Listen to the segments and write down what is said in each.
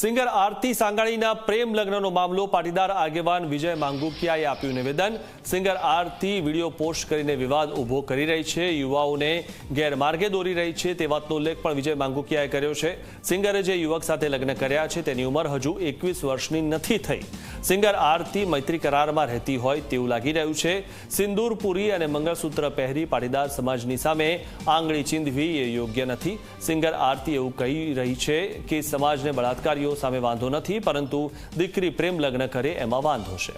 Singer આરતી સાંગાણીના પ્રેમ લગ્નનો મામલો પાટીદાર આગેવાન વિજય માંગુકિયાએ આપ્યું નિવેદન. સિંગર આરતી વીડિયો પોસ્ટ કરીને વિવાદ ઊભો કરી રહી છે. યુવાઓને ગેરમાર્ગે દોરી રહી છે તે વાતનો ઉલ્લેખ પણ વિજય માંગુકિયાએ કર્યો છે. સિંગરે જે યુવક સાથે લગ્ન કર્યા છે તેની ઉંમર હજુ એકવીસ વર્ષની નથી થઈ. સિંગર આરતી મૈત્રી કરારમાં રહેતી હોય તેવું લાગી રહ્યું છે. સિંદૂરપુરી અને મંગળસૂત્ર પહેરી પાટીદાર સમાજની સામે આંગળી ચીંધવી એ યોગ્ય નથી. સિંગર આરતી એવું કહી રહી છે કે સમાજને બળાત્કારીઓ સામે વાંધો નથી, પરંતુ દીકરી પ્રેમ લગ્ન કરે એમાં વાંધો છે.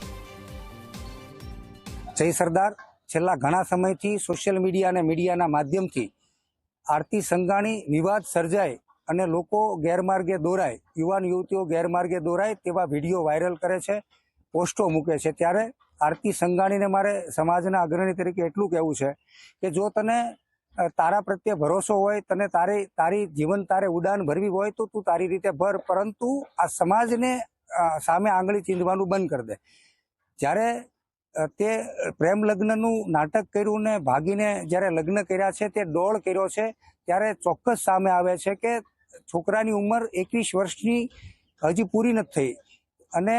જય સરદાર. છેલ્લા ઘણા સમયથી સોશિયલ મીડિયા અને મીડિયાના માધ્યમથી આરતી સંઘાણી વિવાદ સર્જાય અને લોકો ગેરમાર્ગે દોરાય, યુવાન યુવતીઓ ગેરમાર્ગે દોરાય તેવા વીડિયો વાયરલ કરે છે, પોસ્ટો મૂકે છે. ત્યારે આરતી સંઘાણીને મારે સમાજના અગ્રણી તરીકે એટલું કહેવું છે કે જો તને તારા પ્રત્યે ભરોસો હોય, તને તારી તારી જીવન તારે ઉડાન ભરવી હોય, તો તું તારી રીતે ભર, પરંતુ આ સમાજને સામે આંગળી ચીંધવાનું બંધ કરી દે. જ્યારે તે પ્રેમ લગ્નનું નાટક કર્યું ને ભાગીને જ્યારે લગ્ન કર્યા છે, તે ડોળ કર્યો છે, ત્યારે ચોક્કસ સામે આવે છે કે છોકરાની ઉંમર એકવીસ વર્ષની હજી પૂરી નથી થઈ. અને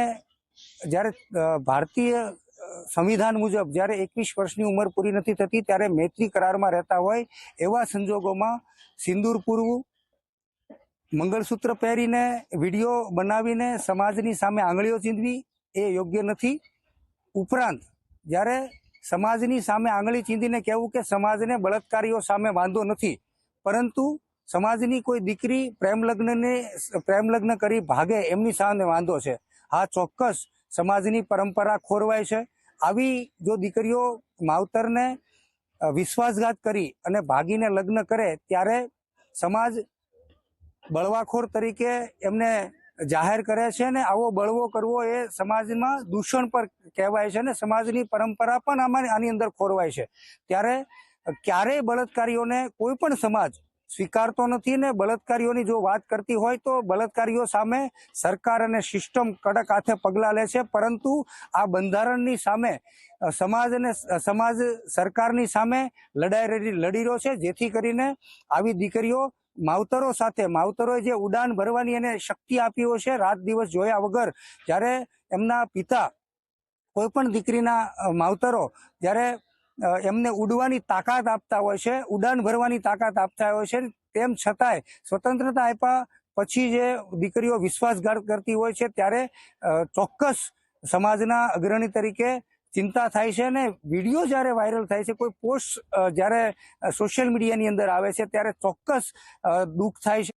જ્યારે ભારતીય સંવિધાન મુજબ જ્યારે એકવીસ વર્ષની ઉંમર પૂરી નથી થતી, ત્યારે મૈત્રી કરારમાં રહેતા હોય એવા સંજોગોમાં સિંદૂર પૂરવું, મંગળસૂત્ર પહેરીને વીડિયો બનાવીને સમાજની સામે આંગળીઓ ચીંધવી એ યોગ્ય નથી. ઉપરાંત, જ્યારે સમાજની સામે આંગળી ચીંધીને કહેવું કે સમાજને બળાત્કારીઓ સામે વાંધો નથી, પરંતુ સમાજની કોઈ દીકરી પ્રેમ લગ્નને પ્રેમ લગ્ન કરી ભાગે, એમની સામે વાંધો છે. હા ચોક્કસ સમાજની પરંપરા ખોરવાય છે. આવી જો દીકરીઓ માવતરને વિશ્વાસઘાત કરી અને ભાગીને લગ્ન કરે, ત્યારે સમાજ બળવાખોર તરીકે એમને જાહેર કરે છે ને આવો બળવો કરવો એ સમાજમાં દૂષણ પર કહેવાય છે ને સમાજની પરંપરા પણ આમાં, આની અંદર ખોરવાય છે. ત્યારે ક્યારેય બળાત્કારીઓને કોઈ પણ સમાજ સ્વીકારતો નથી ને બળાત્કારીઓની જો વાત કરતી હોય તો બળાત્કારીઓ સામે સરકાર અને સિસ્ટમ કડક હાથે પગલાં લે છે. પરંતુ આ બંધારણની સામે સમાજ અને સમાજ સરકારની સામે લડાઈ લડી રહ્યો છે. જેથી કરીને આવી દીકરીઓ માવતરો સાથે, માવતરોએ જે ઉડાન ભરવાની એને શક્તિ આપી છે, રાત દિવસ જોયા વગર જ્યારે એમના પિતા કોઈ પણ દીકરીના માવતરો જ્યારે એમને ઉડવાની તાકાત આપતા હોય છે, ઉડાન ભરવાની તાકાત આપતા હોય છે. તેમ છતાંય સ્વતંત્રતા આપ્યા પછી જે દીકરીઓ વિશ્વાસઘાત કરતી હોય છે, ત્યારે ચોક્કસ સમાજના અગ્રણી તરીકે ચિંતા થાય છે અને વીડિયો જ્યારે વાયરલ થાય છે, કોઈ પોસ્ટ જ્યારે સોશિયલ મીડિયાની અંદર આવે છે, ત્યારે ચોક્કસ દુઃખ થાય છે.